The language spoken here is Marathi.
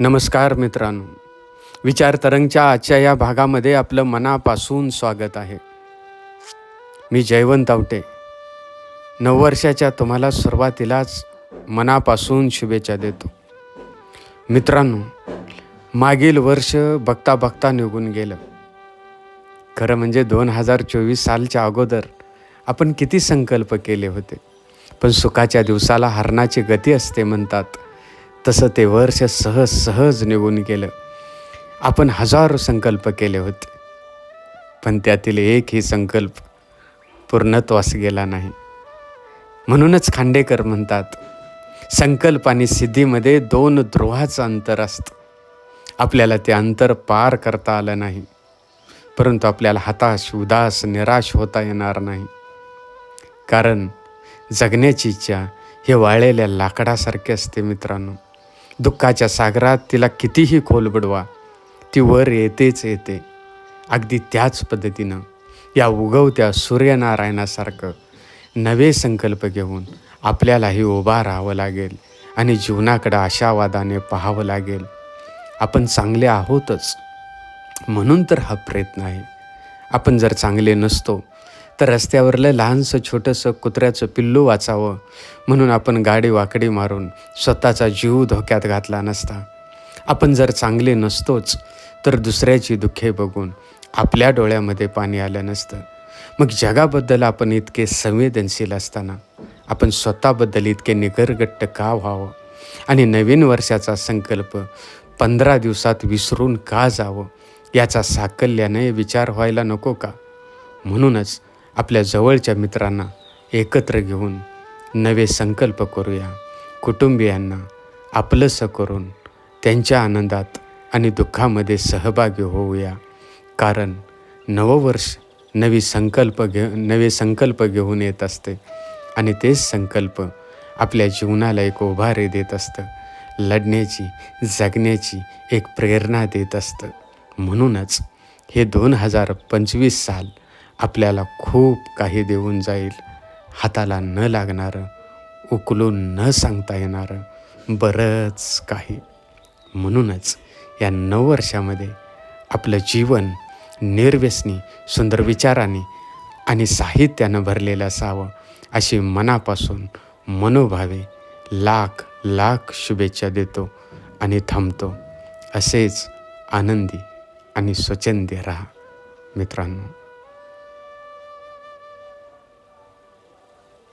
नमस्कार मित्रांनो. विचार तरंगच्या आजच्या या भागामध्ये आपलं मनापासून स्वागत आहे. मी जयवंत आवटे. नववर्षाच्या तुम्हाला सुरुवातीलाच मनापासून शुभेच्छा देतो. मित्रांनो मागील वर्ष बघता बघता निघून गेलं. खरं म्हणजे दोन हजार चोवीस सालच्या अगोदर आपण किती संकल्प केले होते. पण सुखाच्या दिवसाला हरणाची गती असते म्हणतात. तसं ते वर्ष सहज सहज निघून गेलं. आपण हजारो संकल्प केले होते पण त्यातील एकही संकल्प पूर्णत्वास गेला नाही. म्हणूनच खांडेकर म्हणतात संकल्प आणि सिद्धीमध्ये दोन ध्रुवाचं अंतर असतं. आपल्याला ते अंतर पार करता आलं नाही परंतु आपल्याला हताश उदास निराश होता येणार नाही. कारण जगण्याची इच्छा हे वाळलेल्या लाकडासारखे असते मित्रांनो. दुःखाच्या सागरात तिला कितीही खोल बुडवा ती वर येतेच येते. अगदी त्याच पद्धतीनं या उगवत्या सूर्यनारायणासारखं नवे संकल्प घेऊन आपल्यालाही उभा राहावं लागेल आणि जीवनाकडं आशावादाने पाहावं लागेल. आपण चांगले आहोतच. म्हणून तर हा प्रयत्न आहे. आपण जर चांगले नसतो तर रस्त्यावरलं लहानसं छोटंसं कुत्र्याचं पिल्लू वाचावं म्हणून आपण गाडी वाकडी मारून स्वतःचा जीव धोक्यात घातला नसता. आपण जर चांगले नसतोच तर दुसऱ्याची दुःखे बघून आपल्या डोळ्यामध्ये पाणी आलं नसतं. मग जगाबद्दल आपण इतके संवेदनशील असताना आपण स्वतःबद्दल इतके निगरगट्ट का व्हावं? आणि नवीन वर्षाचा संकल्प पंधरा दिवसात विसरून का जावं? याचा साकल्याने विचार व्हायला नको का? म्हणूनच आपल्या जवळच्या मित्रांना एकत्र घेऊन नवे संकल्प करूया. कुटुंबियांना आपलंसं करून त्यांच्या आनंदात आणि दुःखामध्ये सहभागी होऊया. कारण नववर्ष नवी संकल्प घे नवे संकल्प घेऊन येत असते आणि तेच संकल्प आपल्या जीवनाला एक उभारे देत असतं. लढण्याची जगण्याची एक प्रेरणा देत असतं. म्हणूनच हे दोन हजार पंचवीस साल आपल्याला खूप काही देऊन जाईल. हाताला न लागणारं उकलून न सांगता येणारं बरंच काही. म्हणूनच या नऊ वर्षामध्ये आपलं जीवन निर्व्यसनी सुंदर विचाराने आणि साहित्यानं भरलेलं असावं अशी मनापासून मनोभावे लाख लाख शुभेच्छा देतो आणि थांबतो. असेच आनंदी आणि स्वच्छंदी राहा मित्रांनो.